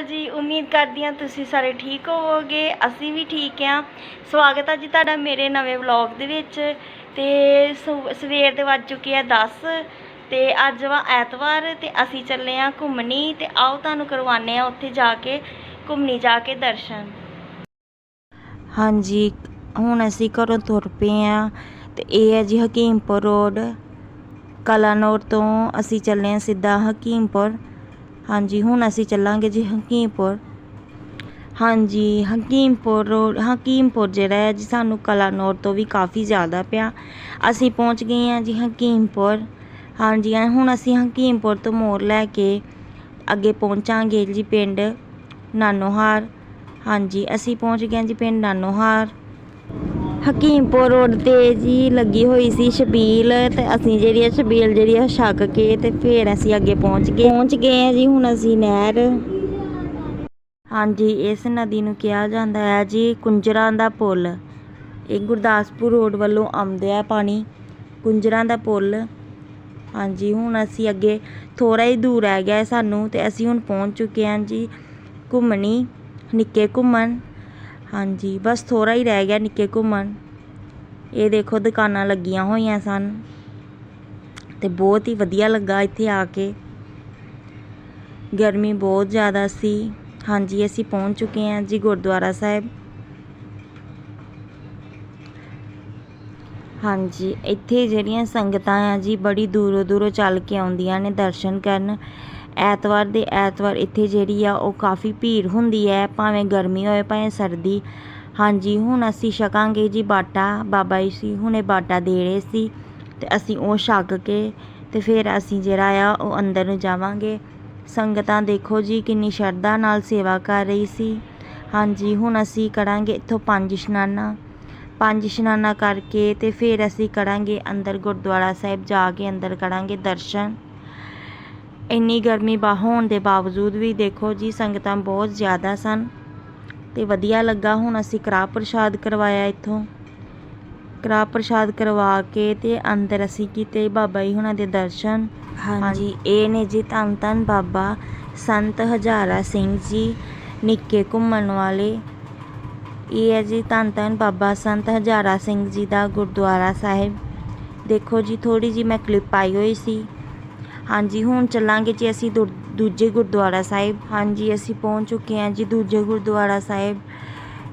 ਅਕਾਲ ਜੀ, ਉਮੀਦ ਕਰਦੀ ਹਾਂ ਤੁਸੀਂ ਸਾਰੇ ਠੀਕ ਹੋਵੋਗੇ, ਅਸੀਂ ਵੀ ਠੀਕ ਹਾਂ। ਸਵਾਗਤ ਹੈ ਜੀ ਤੁਹਾਡਾ ਮੇਰੇ ਨਵੇਂ ਵਲੌਗ ਦੇ ਵਿੱਚ। ਤੇ ਸਵੇਰ ਦੇ ਵੱਜ ਚੁੱਕੇ ਆ 10 ਤੇ ਅੱਜ ਵਾ ਐਤਵਾਰ, ਤੇ ਅਸੀਂ ਚੱਲੇ ਆ ਘੁੰਮਣੀ, ਤੇ ਆਓ ਤੁਹਾਨੂੰ ਕਰਵਾਉਂਦੇ ਆ ਉੱਥੇ ਜਾ ਕੇ, ਘੁੰਮਣੀ ਜਾ ਕੇ ਦਰਸ਼ਨ। ਹਾਂਜੀ, ਹੁਣ ਅਸੀਂ ਘਰੋਂ ਤੁਰ ਪਏ ਆ ਤੇ ਇਹ ਹੈ ਜੀ ਹਕੀਮਪੁਰ ਰੋਡ। ਕਲਾਨੌਰ ਤੋਂ ਅਸੀਂ ਚੱਲੇ ਆ ਸਿੱਧਾ ਹਕੀਮਪੁਰ। ਹਾਂਜੀ, ਹੁਣ ਅਸੀਂ ਚੱਲਾਂਗੇ ਜੀ ਹਕੀਮਪੁਰ। ਹਾਂਜੀ, ਹਕੀਮਪੁਰ ਰੋਡ, ਹਕੀਮਪੁਰ ਜਿਹੜਾ ਹੈ ਜੀ, ਸਾਨੂੰ ਕਲਾਨੌਰ ਤੋਂ ਵੀ ਕਾਫੀ ਜ਼ਿਆਦਾ ਪਿਆ। ਅਸੀਂ ਪਹੁੰਚ ਗਏ ਹਾਂ ਜੀ ਹਕੀਮਪੁਰ। ਹਾਂਜੀ, ਐਂ ਹੁਣ ਅਸੀਂ ਹਕੀਮਪੁਰ ਤੋਂ ਮੋੜ ਲੈ ਕੇ ਅੱਗੇ ਪਹੁੰਚਾਂਗੇ ਜੀ ਪਿੰਡ ਨਾਨੋਹਾਰ। ਹਾਂਜੀ, ਅਸੀਂ ਪਹੁੰਚ ਗਏ ਹਾਂ ਜੀ ਪਿੰਡ ਨਾਨੋਹਾਰ। ਹਕੀਮਪੁਰ ਰੋਡ ਤੇ ਜੀ ਲੱਗੀ ਹੋਈ ਸੀ ਛਬੀਲ ਤੇ ਅਸੀਂ ਜਿਹੜੀ ਆ ਛਬੀਲ ਜਿਹੜੀ ਆ ਛਕ ਕੇ ਤੇ ਫਿਰ ਅਸੀਂ ਅੱਗੇ ਪਹੁੰਚ ਗਏ। ਪਹੁੰਚ ਗਏ ਆ ਜੀ, ਹੁਣ ਅਸੀਂ ਨਹਿਰ। ਹਾਂਜੀ, ਇਸ ਨਦੀ ਨੂੰ ਕਿਹਾ ਜਾਂਦਾ ਹੈ ਜੀ, ਕੁੰਜਰਾਂ ਦਾ ਪੁੱਲ। ਇਹ ਗੁਰਦਾਸਪੁਰ ਰੋਡ ਵੱਲੋਂ ਆਉਂਦੇ ਹੈ ਪਾਣੀ, ਕੁੰਜਰਾਂ ਦਾ ਪੁੱਲ। ਹਾਂਜੀ, ਹੁਣ ਅਸੀਂ ਅੱਗੇ ਥੋੜਾ ਹੀ ਦੂਰ ਰਹਿ ਗਿਆ ਹੈ ਸਾਨੂੰ ਤੇ ਅਸੀਂ ਹੁਣ ਪਹੁੰਚ ਚੁੱਕੇ ਹਾਂ ਜੀ ਘੁੰਮਣੀ, ਨਿੱਕੇ ਘੁੰਮਣ। ਹਾਂਜੀ, ਬਸ ਥੋੜ੍ਹਾ ਹੀ ਰਹਿ ਗਿਆ ਨਿੱਕੇ ਘੁੰਮਣ। ਇਹ ਦੇਖੋ ਦੁਕਾਨਾਂ ਲੱਗੀਆਂ ਹੋਈਆਂ ਸਨ। ਅਤੇ ਬਹੁਤ ਹੀ ਵਧੀਆ ਲੱਗਾ ਇੱਥੇ ਆ ਕੇ। ਗਰਮੀ ਬਹੁਤ ਜ਼ਿਆਦਾ ਸੀ। ਹਾਂਜੀ, ਅਸੀਂ ਪਹੁੰਚ ਚੁੱਕੇ ਹਾਂ ਜੀ ਗੁਰਦੁਆਰਾ ਸਾਹਿਬ। ਹਾਂਜੀ, ਇੱਥੇ ਜਿਹੜੀਆਂ ਸੰਗਤਾਂ ਆ ਜੀ ਬੜੀ ਦੂਰੋਂ ਦੂਰੋਂ ਚੱਲ ਕੇ ਆਉਂਦੀਆਂ ਨੇ ਦਰਸ਼ਨ ਕਰਨ। ਐਤਵਾਰ ਦੇ ਐਤਵਾਰ ਇੱਥੇ ਜਿਹੜੀ ਆ, ਉਹ ਕਾਫੀ ਭੀੜ ਹੁੰਦੀ ਹੈ, ਭਾਵੇਂ ਗਰਮੀ ਹੋਵੇ, ਭਾਵੇਂ ਸਰਦੀ। ਹਾਂਜੀ, ਹੁਣ ਅਸੀਂ ਛਕਾਂਗੇ ਜੀ ਬਾਟਾ। ਬਾਬਾ ਜੀ ਸੀ, ਹੁਣੇ ਬਾਟਾ ਦੇ ਰਹੇ ਸੀ। ਤੇ ਅਸੀਂ ਉਹ ਛਕ ਕੇ ਤੇ ਫਿਰ ਅਸੀਂ ਜਿਹੜਾ ਆ, ਉਹ ਅੰਦਰ ਨੂੰ ਜਾਵਾਂਗੇ। ਸੰਗਤਾਂ ਦੇਖੋ ਜੀ, ਕਿੰਨੀ ਸ਼ਰਧਾ ਨਾਲ ਸੇਵਾ ਕਰ ਰਹੀ ਸੀ। ਹਾਂਜੀ, ਹੁਣ ਅਸੀਂ ਕਰਾਂਗੇ ਇੱਥੋਂ ਪੰਜ ਇਸ਼ਨਾਨਾ। ਪੰਜ ਇਸ਼ਨਾਨਾ ਕਰਕੇ ਤੇ ਫਿਰ ਅਸੀਂ ਕਰਾਂਗੇ ਅੰਦਰ ਗੁਰਦੁਆਰਾ ਸਾਹਿਬ, ਜਾ ਕੇ ਅੰਦਰ ਕਰਾਂਗੇ ਦਰਸ਼ਨ। ਇੰਨੀ ਗਰਮੀ ਬਾ ਹੋਣ ਦੇ ਬਾਵਜੂਦ ਵੀ ਦੇਖੋ ਜੀ ਸੰਗਤਾਂ ਬਹੁਤ ਜ਼ਿਆਦਾ ਸਨ। ਤੇ ਵਧੀਆ ਲੱਗਾ ਹੁਣ ਅਸੀਂ ਕੜਾਹ ਪ੍ਰਸ਼ਾਦ ਕਰਵਾਇਆ ਇੱਥੋਂ। ਕੜਾਹ ਪ੍ਰਸ਼ਾਦ ਕਰਵਾ ਕੇ ਤੇ ਅੰਦਰ ਅਸੀਂ ਕੀਤੇ ਬਾਬਾ ਜੀ ਹੁਣਾਂ ਦੇ ਦਰਸ਼ਨ। ਹਾਂਜੀ। ਇਹ ਨੇ ਜੀ ਧੰਨ ਧੰਨ ਬਾਬਾ ਸੰਤ ਹਜ਼ਾਰਾ ਸਿੰਘ ਜੀ ਨਿੱਕੇ ਘੁੰਮਣ ਵਾਲੇ। ਇਹ ਹੈ ਜੀ ਧੰਨ ਧੰਨ ਬਾਬਾ ਸੰਤ ਹਜ਼ਾਰਾ ਸਿੰਘ ਜੀ ਦਾ ਗੁਰਦੁਆਰਾ ਸਾਹਿਬ। ਦੇਖੋ ਜੀ ਥੋੜੀ ਜੀ ਮੈਂ ਕਲਿੱਪ ਪਾਈ ਹੋਈ ਸੀ। ਹਾਂਜੀ, ਹੁਣ ਚੱਲਾਂਗੇ ਜੀ ਅਸੀਂ ਦੂ- ਦੂਜੇ ਗੁਰਦੁਆਰਾ ਸਾਹਿਬ। ਹਾਂਜੀ, ਅਸੀਂ ਪਹੁੰਚ ਚੁੱਕੇ ਹਾਂ ਜੀ ਦੂਜੇ ਗੁਰਦੁਆਰਾ ਸਾਹਿਬ।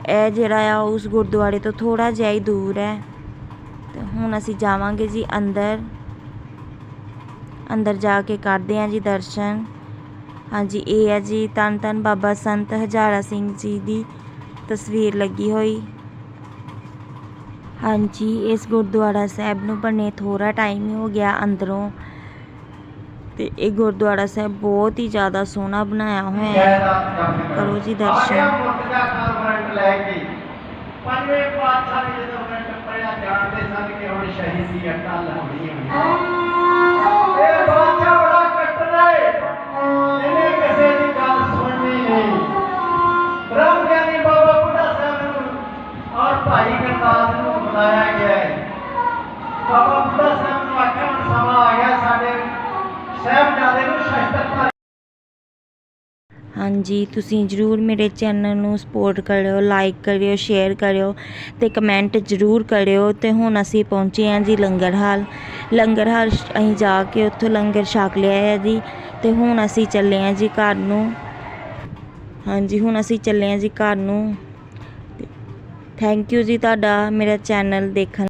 ਇਹ ਜਿਹੜਾ ਆ, ਉਸ ਗੁਰਦੁਆਰੇ ਤੋਂ ਥੋੜਾ ਜਿਹਾ ਹੀ ਦੂਰ ਹੈ। ਤੇ ਹੁਣ ਅਸੀਂ ਜਾਵਾਂਗੇ ਜੀ ਅੰਦਰ। ਅੰਦਰ ਜਾ ਕੇ ਕਰਦੇ ਹਾਂ ਜੀ ਦਰਸ਼ਨ। ਹਾਂਜੀ, ਇਹ ਹੈ ਜੀ ਤਨ ਤਨ ਬਾਬਾ ਸੰਤ ਹਜ਼ਾਰਾ ਸਿੰਘ ਜੀ ਦੀ ਤਸਵੀਰ ਲੱਗੀ ਹੋਈ। ਹਾਂਜੀ, ਇਸ ਗੁਰਦੁਆਰਾ ਸਾਹਿਬ ਨੂੰ ਬਣੇ ਥੋੜਾ ਟਾਈਮ ਹੀ ਹੋ ਗਿਆ ਅੰਦਰੋਂ। ਤੇ ਇਹ ਗੁਰਦੁਆਰਾ ਸਾਹਿਬ ਬਹੁਤ ਹੀ ਜ਼ਿਆਦਾ ਸੋਹਣਾ ਬਣਾਇਆ ਹੋਇਆ ਹੈ। ਕਰੋ ਜੀ ਦਰਸ਼ਨ। ਪੰਜਵੇਂ ਪਾਤਸ਼ਾਹ ਨੇ ਜਦੋਂ ਮਿੰਟ ਪੜਿਆ ਜਾਣਦੇ ਸਨ ਕਿ ਹੁਣ ਸ਼ਹੀਦੀ ਅਟਲ ਹੋਣੀ ਹੋਣੀ ਹਾਂਜੀ, ਤੁਸੀਂ ਜਰੂਰ ਮੇਰੇ ਚੈਨਲ ਨੂੰ ਸਪੋਰਟ ਕਰਿਓ ਲਾਈਕ ਕਰਿਓ ਸ਼ੇਅਰ ਕਰਿਓ ਤੇ ਕਮੈਂਟ ਜਰੂਰ ਕਰਿਓ ਤੇ ਹੁਣ ਅਸੀਂ ਪਹੁੰਚੇ ਹਾਂ ਜੀ ਲੰਗਰ ਹਾਲ ਲੰਗਰ ਹਾਲ ਅਸੀਂ ਜਾ ਕੇ ਉੱਥੋਂ ਲੰਗਰ ਛਕ ਲਿਆ ਹੈ ਜੀ ਤੇ ਹੁਣ ਅਸੀਂ ਚੱਲੇ ਹਾਂ ਜੀ ਘਰ ਨੂੰ। ਹਾਂਜੀ, ਹੁਣ ਅਸੀਂ ਚੱਲੇ ਹਾਂ ਜੀ ਘਰ ਨੂੰ। ਥੈਂਕ ਯੂ ਜੀ ਤੁਹਾਡਾ ਮੇਰਾ ਚੈਨਲ ਦੇਖਣ